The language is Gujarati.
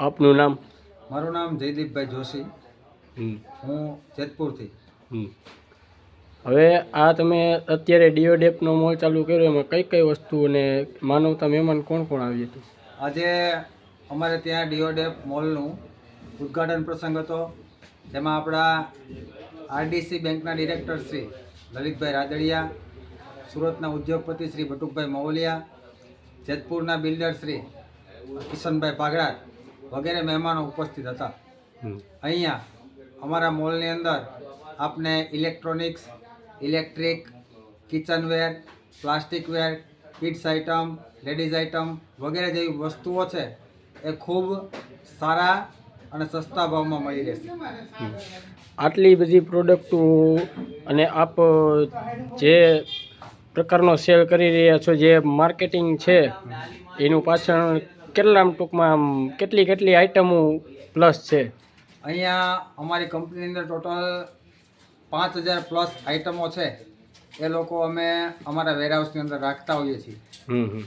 આપનું નામ? મારું નામ જયદીપભાઈ જોશી. હું જેતપુરથી. હવે આ તમે અત્યારે ડીઓડેપનો મોલ ચાલુ કર્યો એમાં કઈ કઈ વસ્તુ અને માનવતા મહેમાન કોણ કોણ આવી હતું? આજે અમારે ત્યાં ડીઓડેપ મોલનું ઉદ્ઘાટન પ્રસંગ હતો. જેમાં આપણા આરડીસી બેંકના ડિરેક્ટર શ્રી લલિતભાઈ રાદડિયા સુરતના ઉદ્યોગપતિ શ્રી ભટુકભાઈ મવલિયા જેતપુરના બિલ્ડર શ્રી કિશનભાઈ પાગડા વગેરે મહેમાનો ઉપસ્થિત હતા. અહીંયા અમારા મોલની અંદર આપને electronics electric kitchenware plasticware kids item ladies item વગેરે જેવી વસ્તુઓ છે એ ખૂબ સારા અને સસ્તા ભાવમાં મળી રહેશે. આટલી બધી પ્રોડક્ટો અને આપ જે પ્રકારનો સેલ કરી રહ્યા છો જે માર્કેટિંગ છે એનું પાછળ કેટલામ ટૂંકમાં આમ કેટલી કેટલી આઇટમો પ્લસ છે? અહીંયા અમારી કંપનીની અંદર ટોટલ પાંચ હજાર પ્લસ આઇટમો છે. એ લોકો અમે અમારા વેરહાઉસની અંદર રાખતા હોઈએ છીએ. હમ હમ.